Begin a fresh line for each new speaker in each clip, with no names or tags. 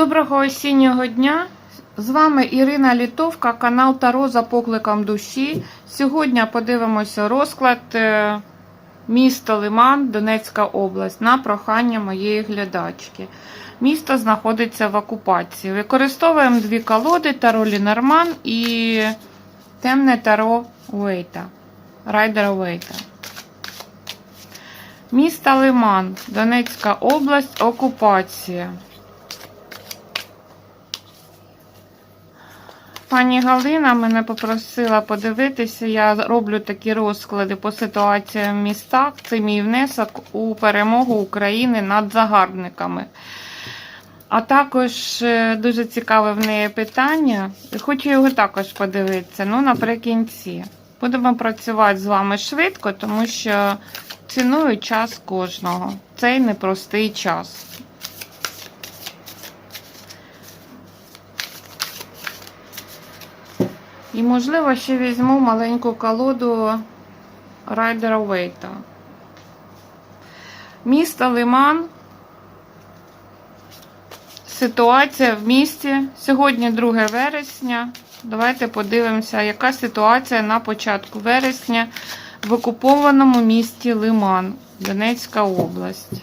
Доброго осіннього дня! З вами Ірина Літовка, канал Таро за покликом душі. Сьогодні подивимося розклад е, міста Лиман, Донецька область на прохання моєї глядачки. Місто знаходиться в окупації. Використовуємо дві колоди Таро Лінорман і темне Таро Уейта, Райдера Уейта. Місто Лиман, Донецька область, окупація. Пані Галина мене попросила подивитися. Я роблю такі розклади по ситуаціям в містах. Це мій внесок у перемогу України над загарбниками. А також е, дуже цікаве в неї питання. Хочу його також подивитися. Ну, наприкінці. Будемо працювати з вами швидко, тому що ціную час кожного. Цей непростий час. І, можливо, ще візьму маленьку колоду Райдера Вейта. Місто Лиман. Ситуація в місті. Сьогодні 2 вересня. Давайте подивимося, яка ситуація на початку вересня в окупованому місті Лиман, Донецька область.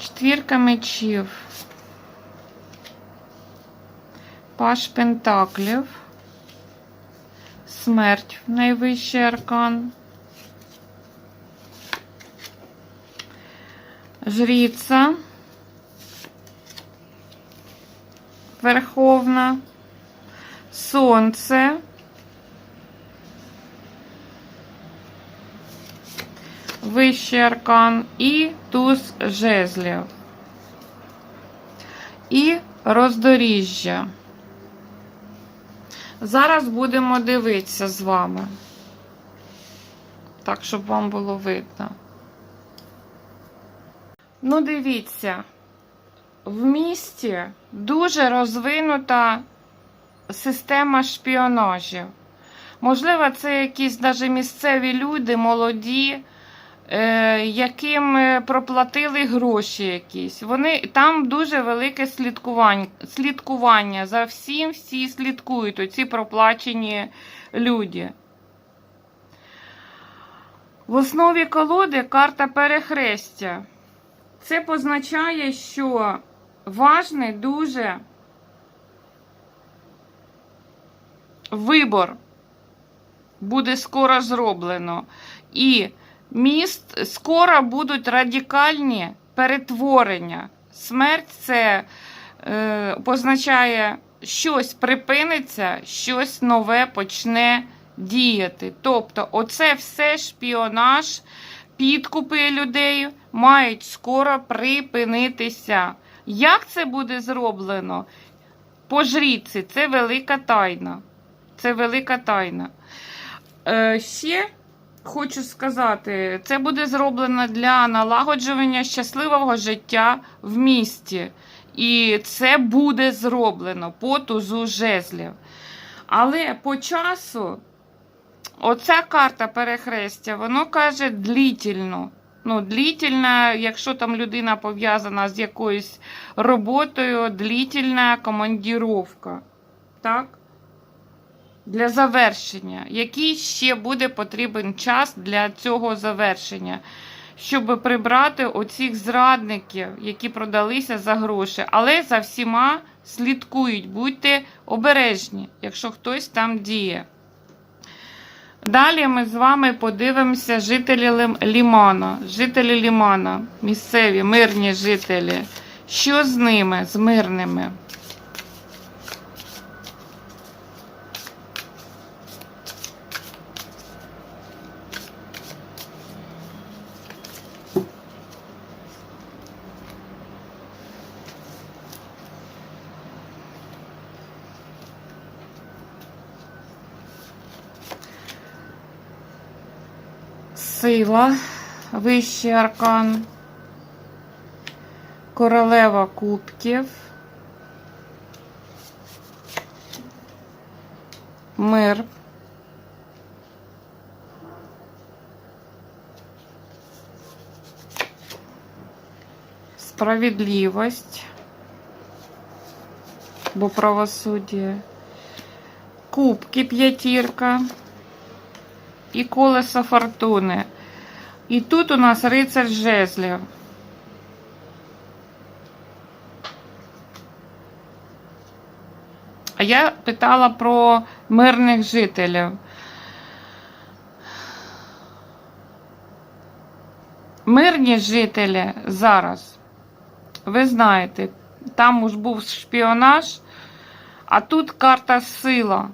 Четвірка мечів. Паш Пентаклів, Смерть найвищий аркан, Жріця, Верховна, Сонце, Вищий аркан і туз жезлів. І роздоріжжя. Зараз будемо дивитися з вами. Так, щоб вам було видно. Ну, дивіться, в місті дуже розвинута система шпіонажів. Можливо, це якісь навіть місцеві люди, молоді, е, яким е, проплатили гроші якісь. Вони, Там дуже велике слідкування, слідкування за всім, всі слідкують, оці проплачені люди. В основі колоди карта перехрестя. Це позначає, що важний дуже вибор буде скоро зроблено. І міст скоро будуть радикальні перетворення. Смерть це е, позначає, щось припиниться, щось нове почне діяти. Тобто, оце все шпіонаж, підкупи людей мають скоро припинитися. Як це буде зроблено? По жріці, це велика тайна. Це велика тайна. Е, ще хочу сказати, це буде зроблено для налагоджування щасливого життя в місті. І це буде зроблено по тузу жезлів. Але по часу, оця карта перехрестя, воно каже длітельно. Ну, длітельна, якщо там людина пов'язана з якоюсь роботою, длітельна командіровка. Так? Для завершення. Який ще буде потрібен час для цього завершення, щоб прибрати оцих зрадників, які продалися за гроші. Але за всіма слідкують, будьте обережні, якщо хтось там діє. Далі ми з вами подивимося жителі Лімона. Жителі Лімана, місцеві, мирні жителі. Що з ними, з мирними? Сила, вищий аркан, королева кубків, мир. Справедливость. Бо правосуддя. Кубки п'ятірка. І колесо фортуни. І тут у нас рицар жезлів. А я питала про мирних жителів. Мирні жителі зараз, ви знаєте, там уж був шпіонаж, а тут карта сила.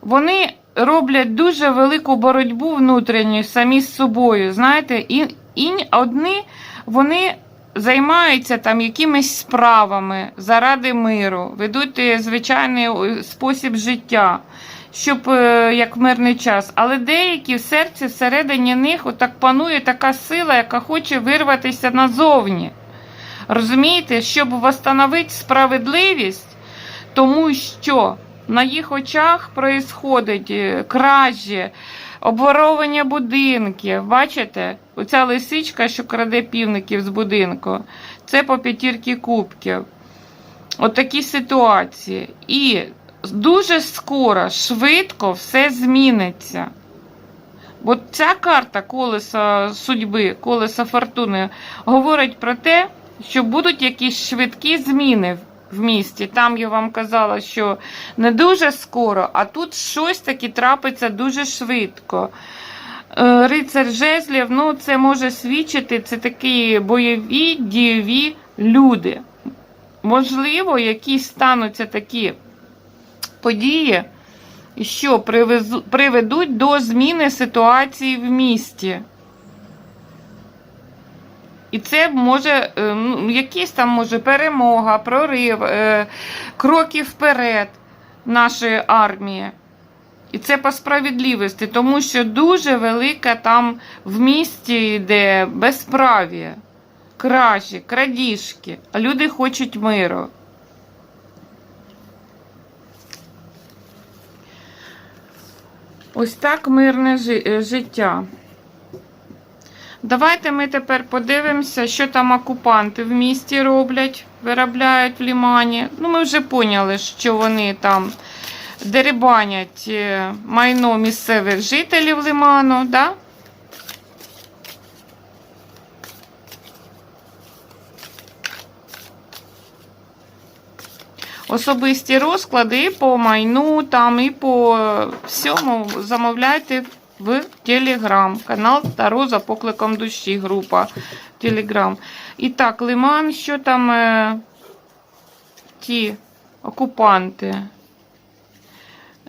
Вони роблять дуже велику боротьбу внутрішню самі з собою. Знаєте, і, і одні вони займаються там якимись справами заради миру, ведуть е, звичайний е, спосіб життя, щоб е, як мирний час. Але деякі в серці всередині них отак панує така сила, яка хоче вирватися назовні. Розумієте, щоб встановити справедливість, тому що на їх очах происходить е, кражі, обворовування будинків. Бачите? Оця лисичка, що краде півників з будинку, це по п'ятірки кубків. Отакі ситуації. І дуже скоро, швидко все зміниться. Бо ця карта колеса судьби, колеса фортуни, говорить про те, що будуть якісь швидкі зміни в місті. Там я вам казала, що не дуже скоро, а тут щось таки трапиться дуже швидко. Е, Рицар жезлів, ну це може свідчити, це такі бойові, дієві люди. Можливо, якісь стануться такі події, що привезу- приведуть до зміни ситуації в місті. І це може е, якісь там може перемога, прорив, е, кроки вперед нашої армії. І це по справедливості, тому що дуже велика там в місті йде безправ'я, кражі, крадіжки, а люди хочуть миру. Ось так мирне життя. Давайте ми тепер подивимося, що там окупанти в місті роблять, виробляють в лімані. Ну, ми вже поняли, що вони там дерибанять е, майно місцевих жителів лиману, да? Особисті розклади і по майну, там, і по всьому замовляйте в Телеграм. Канал Таро за покликом душі, група Телеграм. І так, Лиман, що там е, ті окупанти?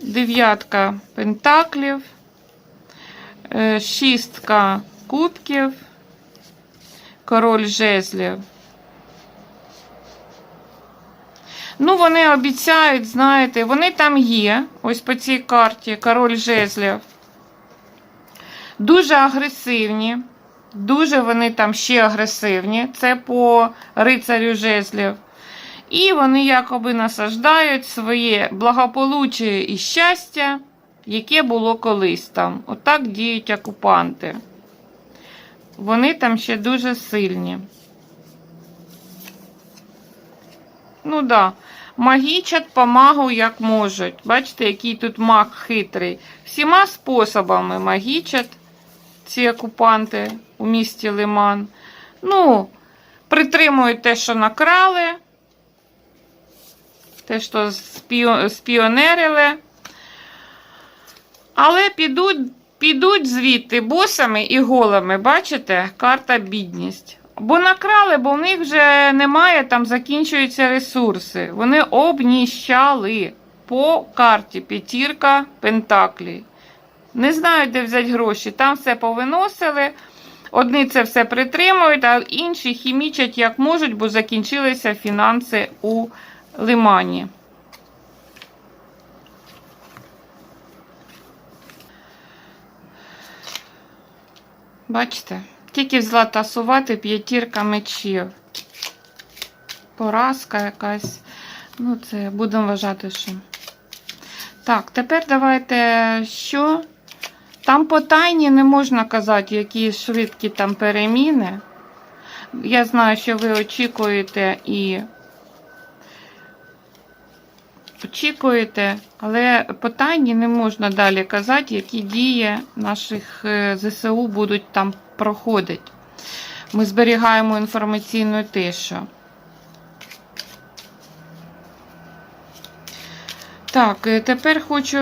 Дев'ятка пентаклів, е, шістка кубків, король жезлів. Ну, вони обіцяють, знаєте, вони там є, ось по цій карті, король жезлів. Дуже агресивні, дуже вони там ще агресивні. Це по рицарю жезлів. І вони якоби насаждають своє благополуччя і щастя, яке було колись там. Отак діють окупанти. Вони там ще дуже сильні. Ну так, да. магічать помагу як можуть. Бачите, який тут маг хитрий. Всіма способами магічать ці окупанти у місті Лиман. Ну, притримують те, що накрали, те, що спіонерили. Але підуть, підуть звідти босами і голими, бачите, карта бідність. Бо накрали, бо в них вже немає, там закінчуються ресурси. Вони обніщали по карті п'ятірка Пентаклі. Не знають, де взяти гроші. Там все повиносили. Одні це все притримують, а інші хімічать як можуть, бо закінчилися фінанси у лимані. Бачите? Тільки взяла тасувати п'ятірка мечів. Поразка якась. Ну, це будемо вважати, що Так, тепер давайте що? Там по тайні не можна казати, які швидкі там переміни. Я знаю, що ви очікуєте і очікуєте, але по тайні не можна далі казати, які дії наших е, ЗСУ будуть там проходити. Ми зберігаємо інформаційну тишу. Так, е, тепер хочу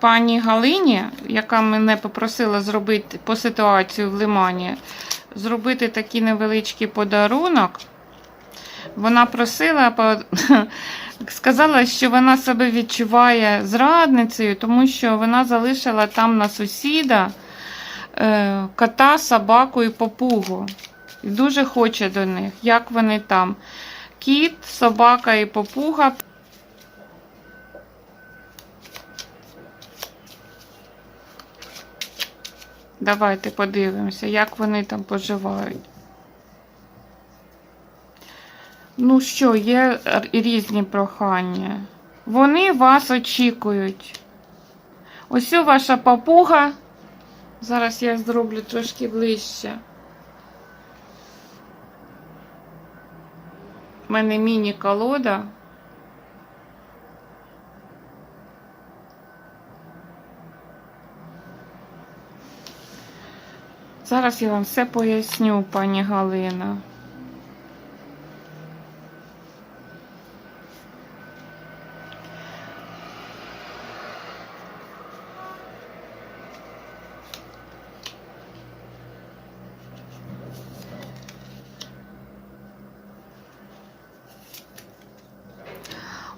пані Галині, яка мене попросила зробити по ситуацію в Лимані, зробити такий невеличкий подарунок. Вона просила, сказала, що вона себе відчуває зрадницею, тому що вона залишила там на сусіда е, кота, собаку і попугу. І дуже хоче до них, як вони там. Кіт, собака і попуга. Давайте подивимося, як вони там поживають. Ну що, є різні прохання. Вони вас очікують. Ось ваша папуга. Зараз я зроблю трошки ближче. У мене міні-колода. Зараз я вам все поясню, пані Галина.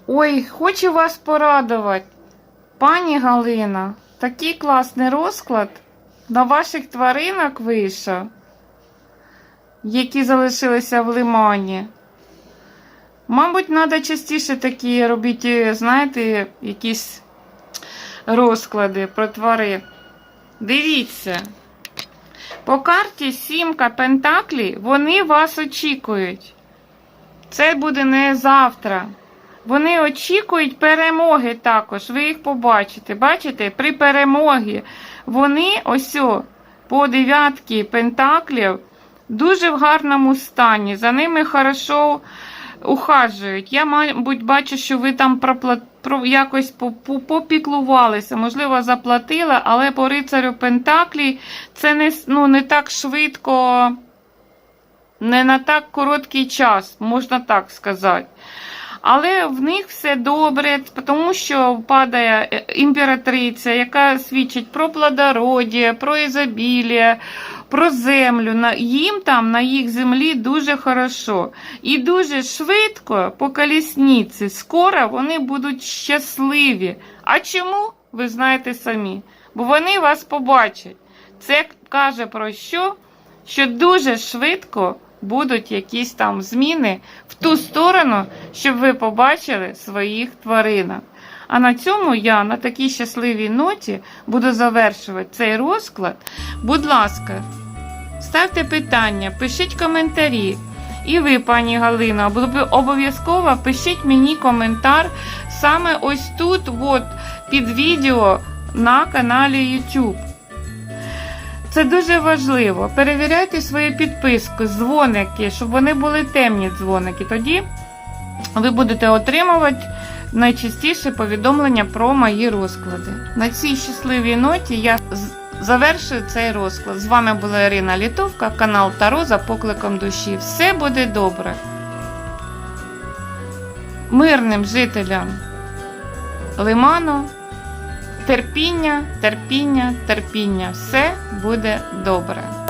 Ой, хочу вас порадувати. Пані Галина, такий класний розклад на ваших тваринок вийшов, які залишилися в лимані. Мабуть, треба частіше такі робити, знаєте, якісь розклади про тварин. Дивіться. По карті сімка Пентаклі, вони вас очікують. Це буде не завтра. Вони очікують перемоги також. Ви їх побачите. Бачите, при перемогі вони ось по дев'ятки пентаклів дуже в гарному стані. За ними хорошо ухажують. Я, мабуть, бачу, що ви там якось по- по- попіклувалися, можливо, заплатили, але по рицарю Пентаклі це не, ну, не так швидко, не на так короткий час, можна так сказати. Але в них все добре, тому що падає е, імператриця, яка свідчить про плодородія, про ізобілія, про землю. Їм там на їх землі дуже хорошо. І дуже швидко по колісниці, скоро вони будуть щасливі. А чому? Ви знаєте самі. Бо вони вас побачать. Це каже про що? Що дуже швидко будуть якісь там зміни ту сторону, щоб ви побачили своїх тваринок. А на цьому я на такій щасливій ноті буду завершувати цей розклад. Будь ласка, ставте питання, пишіть коментарі. І ви, пані Галина, обов'язково пишіть мені коментар саме ось тут, от, під відео на каналі YouTube. Це дуже важливо. Перевіряйте свою підписку, дзвоники, щоб вони були темні дзвоники. Тоді ви будете отримувати найчастіше повідомлення про мої розклади. На цій щасливій ноті я завершую цей розклад. З вами була Ірина Літовка, канал Таро за покликом душі. Все буде добре. Мирним жителям Лиману. Терпіння, терпіння, терпіння. Все буде добре.